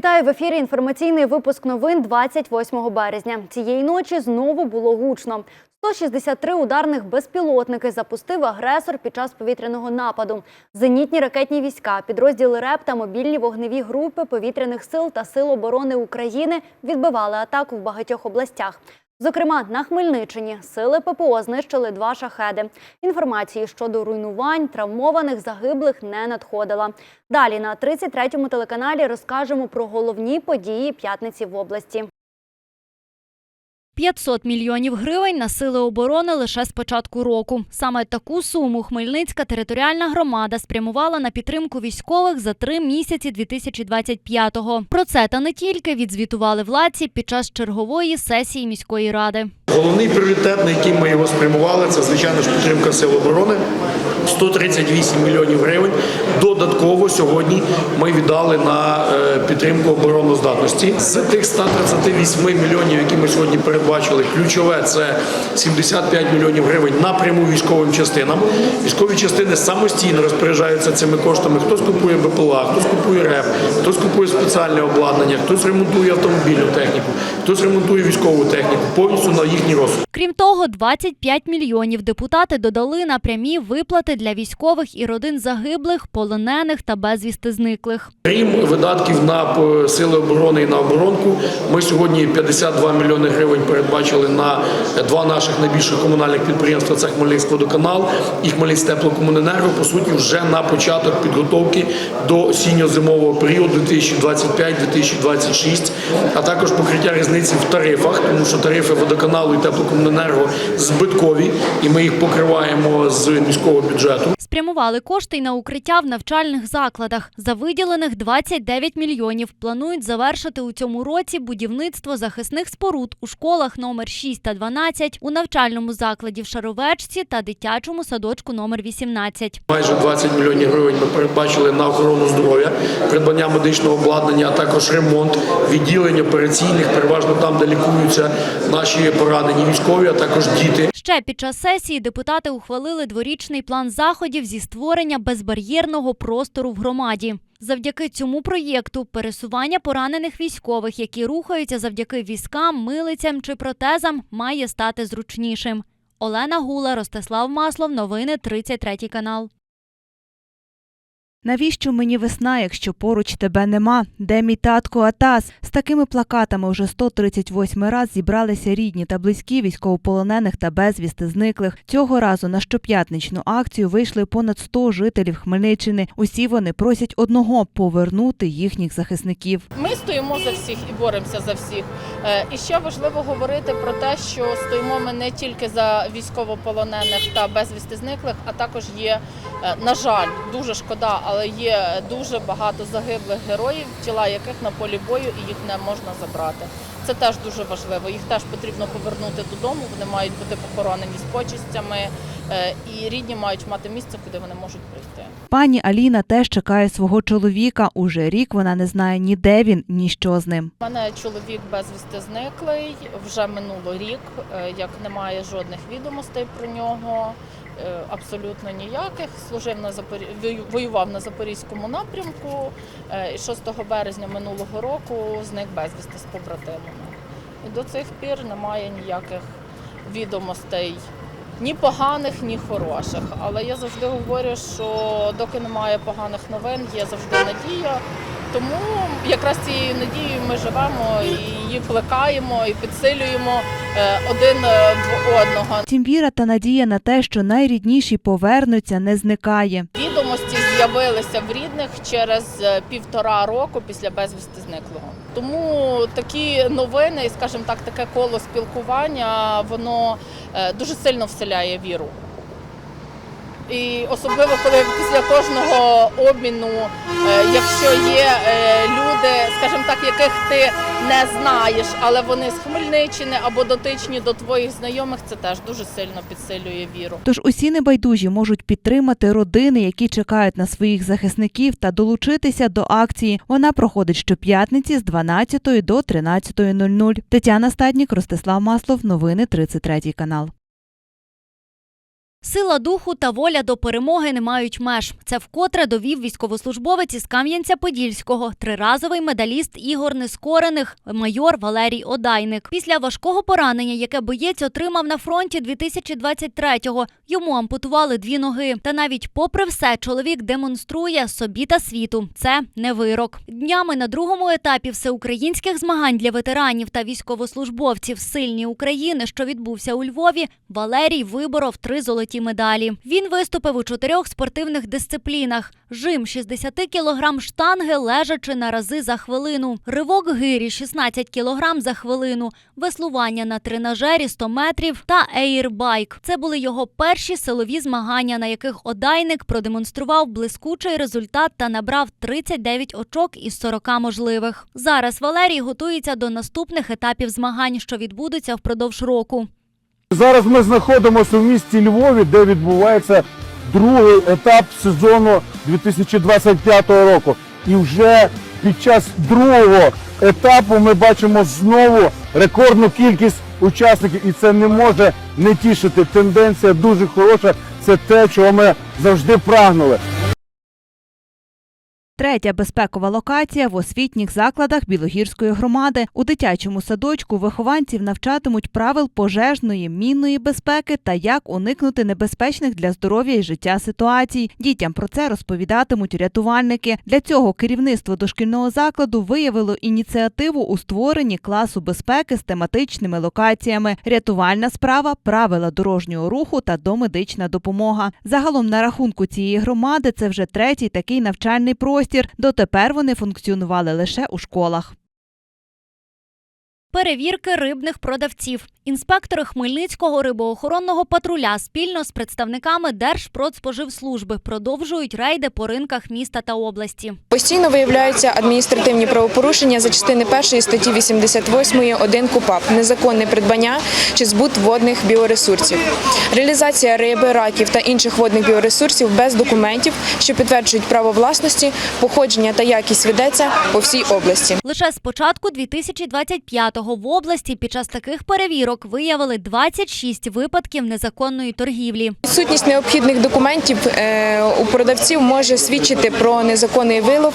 Вітаю в ефірі. Інформаційний випуск новин 28 березня. Цієї ночі знову було гучно. 163 ударних безпілотники запустив агресор під час повітряного нападу. Зенітні ракетні війська, підрозділи РЕП та мобільні вогневі групи повітряних сил та сил оборони України відбивали атаку в багатьох областях. Зокрема, на Хмельниччині сили ППО знищили два шахеди. Інформації щодо руйнувань, травмованих, загиблих не надходила. Далі на 33-му телеканалі розкажемо про головні події п'ятниці в області. 500 мільйонів гривень на сили оборони лише з початку року. Саме таку суму Хмельницька територіальна громада спрямувала на підтримку військових за три місяці 2025-го. Про це та не тільки відзвітували владці під час чергової сесії міської ради. Головний пріоритет, на який ми його спрямували, це звичайно ж підтримка сил оборони. 138 мільйонів гривень. Додатково сьогодні ми віддали на е, підтримку обороноздатності. З тих 138 мільйонів, які ми сьогодні передбачили, ключове це 75 мільйонів гривень напряму військовим частинам. Військові частини самостійно розпоряджаються цими коштами. Хтось купує БПЛА, хтось купує РЕП, хтось купує спеціальне обладнання, хтось ремонтує автомобільну техніку, хтось ремонтує військову техніку, повністю на їхній розсуд. Крім того, 25 мільйонів депутати додали на прямі виплати для військових і родин загиблих, полонених та безвісти зниклих. Крім видатків на е, сили оборони і на оборонку, ми сьогодні 52 мільйони гривень передбачили на два наших найбільших комунальних підприємства. Це Хмельницькводоканал і Хмельницьтеплокомуненерго. По суті, вже на початок підготовки до осінньо-зимового періоду 2025-2026, а також покриття різниці в тарифах, тому що тарифи водоканалу і теплокомуненерго збиткові, і ми їх покриваємо з міського бюджету. misurato Спрямували кошти й на укриття в навчальних закладах. За виділених 29 мільйонів планують завершити у цьому році будівництво захисних споруд у школах номер 6 та 12, у навчальному закладі в Шаровечці та дитячому садочку номер 18. Майже 20 мільйонів гривень ми передбачили на охорону здоров'я, придбання медичного обладнання, а також ремонт відділень операційних, переважно там, де лікуються наші поранені військові, а також діти. Ще під час сесії депутати ухвалили дворічний план заходів зі створення безбар'єрного простору в громаді. Завдяки цьому проєкту пересування поранених військових, які рухаються завдяки візкам, милицям чи протезам, має стати зручнішим. Олена Гула, Ростислав Маслов, новини 33 канал. Навіщо мені весна, якщо поруч тебе нема? Де мій татко Атас? З такими плакатами вже 138 раз зібралися рідні та близькі військовополонених та безвісти зниклих. Цього разу на щоп'ятничну акцію вийшли понад 100 жителів Хмельниччини. Усі вони просять одного повернути їхніх захисників. Ми стоїмо за всіх і боремося за всіх. Е, І ще важливо говорити про те, що стоїмо ми не тільки за військовополонених та безвісти зниклих, а також є, е, на жаль, дуже шкода, але є дуже багато загиблих героїв, тіла яких на полі бою і їх не можна забрати. Це теж дуже важливо. Їх теж потрібно повернути додому. Вони мають бути похоронені з почистями, е, і рідні мають мати місце, куди вони можуть прийти. Пані Аліна теж чекає свого чоловіка. Уже рік вона не знає ні де він, ні що з ним. У мене чоловік безвісти зниклий. Вже минуло рік, е, як немає жодних відомостей про нього. Е, Абсолютно ніяких. Служив на Запорі... воював на запорізькому напрямку. е, І 6 березня минулого року зник безвісти з побратимами. І до цих пір немає ніяких відомостей. Ні поганих, ні хороших. Але я завжди говорю, що доки немає поганих новин, є завжди надія. Тому якраз цією надією ми живемо і її плекаємо і підсилюємо е, один е, в одного. Втім, віра та надія на те, що найрідніші повернуться, не зникає. Відомості з'явилися в рідних через е, півтора року після безвісти зниклого. Тому такі новини, і скажімо так, таке коло спілкування, воно дуже сильно вселяє віру. І особливо, коли після кожного обміну, е, якщо є е, люди, скажімо так, яких ти не знаєш, але вони з Хмельниччини або дотичні до твоїх знайомих, це теж дуже сильно підсилює віру. Тож усі небайдужі можуть підтримати родини, які чекають на своїх захисників, та долучитися до акції. Вона проходить щоп'ятниці з 12 до 13.00. Тетяна Стаднік, Ростислав Маслов. Новини 33 канал. Сила духу та воля до перемоги не мають меж. Це вкотре довів військовослужбовець із Кам'янця-Подільського, триразовий медаліст ігор нескорених, майор Валерій Одайник. Після важкого поранення, яке боєць отримав на фронті 2023-го, йому ампутували дві ноги. Та навіть попри все, чоловік демонструє собі та світу. Це не вирок. Днями на другому етапі всеукраїнських змагань для ветеранів та військовослужбовців сильні України, що відбувся у Львові, Валерій виборов три золоті медалі. Він виступив у чотирьох спортивних дисциплінах: жим 60 кг штанги, лежачи на рази за хвилину, ривок гирі 16 кг за хвилину, веслування на тренажері 100 метрів та ейрбайк. Це були його перші силові змагання, на яких Одайник продемонстрував блискучий результат та набрав 39 очок із 40 можливих. Зараз Валерій готується до наступних етапів змагань, що відбудуться впродовж року. Зараз ми знаходимося в місті Львові, де відбувається другий етап сезону 2025 року. І вже під час другого етапу ми бачимо знову рекордну кількість учасників, і це не може не тішити. Тенденція дуже хороша. Це те, чого ми завжди прагнули. Третя безпекова локація в освітніх закладах Білогірської громади. У дитячому садочку вихованців навчатимуть правил пожежної, мінної безпеки та як уникнути небезпечних для здоров'я і життя ситуацій. Дітям про це розповідатимуть рятувальники. Для цього керівництво дошкільного закладу виявило ініціативу у створенні класу безпеки з тематичними локаціями: рятувальна справа, правила дорожнього руху та домедична допомога. Загалом на рахунку цієї громади це вже третій такий навчальний простір. Дотепер вони функціонували лише у школах. Перевірки рибних продавців. Інспектори Хмельницького рибоохоронного патруля спільно з представниками Держпродспоживслужби продовжують рейди по ринках міста та області. Постійно виявляються адміністративні правопорушення за частини 1 статті 88 1 КУПАП – незаконне придбання чи збут водних біоресурсів, реалізація риби, раків та інших водних біоресурсів без документів, що підтверджують право власності, походження та якість ведеться по всій області. Лише з початку 2025-го в області під час таких перевірок виявили 26 випадків незаконної торгівлі. Відсутність необхідних документів е, у продавців може свідчити про незаконний вилов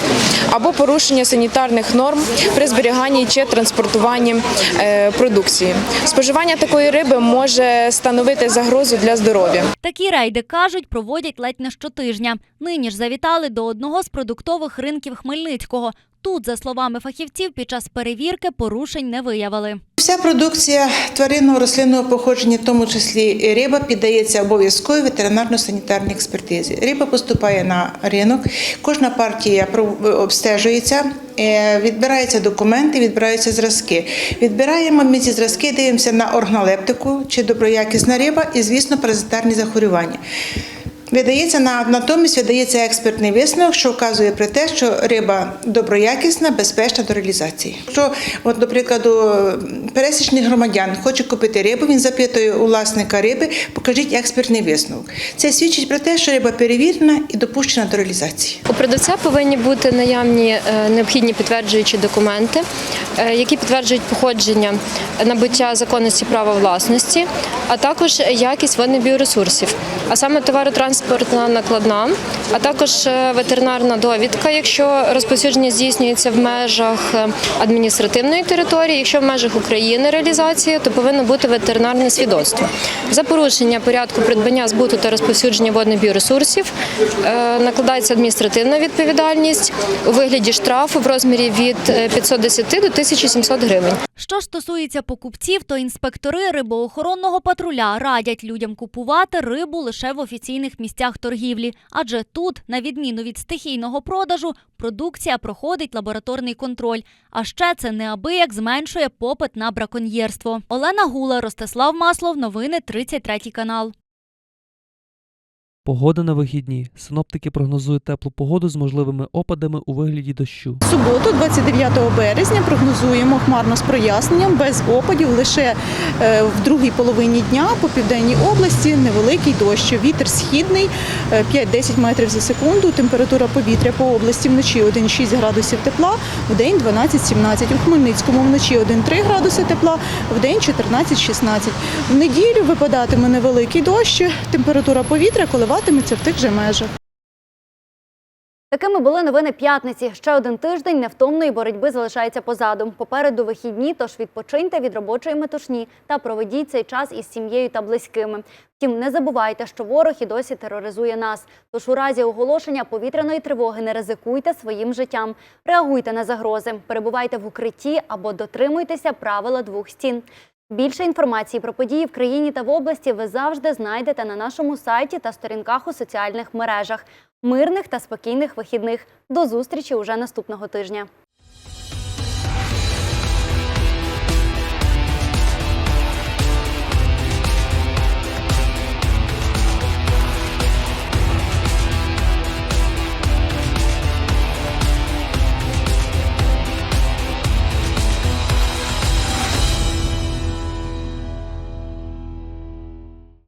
або порушення санітарних норм при зберіганні чи транспортуванні е, продукції. Споживання такої риби може становити загрозу для здоров'я. Такі рейди кажуть, проводять ледь не щотижня. Нині ж завітали до одного з продуктових ринків Хмельницького. Тут, за словами фахівців, під час перевірки порушень не виявили. Вся продукція тваринного рослинного походження, в тому числі риба, піддається обов'язковій ветеринарно-санітарній експертизі. Риба поступає на ринок, кожна партія обстежується, е, відбираються документи, відбираються зразки. Відбираємо ми ці зразки, дивимося на оргнолептику, чи доброякісна риба, і, звісно, паразитарні захворювання. Видається на натомість видається експертний висновок, що вказує про те, що риба доброякісна, безпечна до реалізації. Якщо, от, до прикладу, пересічний громадян хоче купити рибу, він запитує у власника риби, покажіть експертний висновок. Це свідчить про те, що риба перевірена і допущена до реалізації. У продавця повинні бути наявні е, необхідні підтверджуючі документи, е, які підтверджують походження набуття законності права власності, а також якість водних біоресурсів, а саме товаротранспортна накладна, а також е, ветеринарна довідка, якщо розповсюдження здійснюється в межах е, адміністративної території. Якщо в межах України реалізація, то повинно бути ветеринарне свідоцтво. За порушення порядку придбання збуту та розповсюдження водних біоресурсів е, накладається адміністративна відповідальність у вигляді штрафу в розмірі від е, 510 до 1700 гривень. Що ж стосується покупців, то інспектори рибоохоронного патруля радять людям купувати рибу лише в офіційних місцях торгівлі, адже тут, на відміну від стихійного продажу, продукція проходить лабораторний контроль. А ще це неабияк зменшує попит на браконьєрство. Олена Гула, Ростислав Маслов, новини 33 канал. Погода на вихідні. Синоптики прогнозують теплу погоду з можливими опадами у вигляді дощу. Суботу, 29 березня, прогнозуємо хмарно з проясненням, без опадів. Лише е, в другій половині дня по південній області невеликий дощ. Вітер східний е, 5-10 метрів за секунду. Температура повітря по області вночі 1,6 градусів тепла, в день 12-17. У Хмельницькому вночі 1,3 градуси тепла, в день 14-16. В неділю випадатиме невеликий дощ. Температура повітря коливатиметься в тих же межах. Такими були новини п'ятниці. Ще один тиждень невтомної боротьби залишається позаду. Попереду вихідні, тож відпочиньте від робочої метушні та проведіть цей час із сім'єю та близькими. Втім, не забувайте, що ворог і досі тероризує нас. Тож у разі оголошення повітряної тривоги не ризикуйте своїм життям. Реагуйте на загрози, перебувайте в укритті або дотримуйтеся правила двох стін. Більше інформації про події в країні та в області ви завжди знайдете на нашому сайті та сторінках у соціальних мережах. Мирних та спокійних вихідних. До зустрічі уже наступного тижня.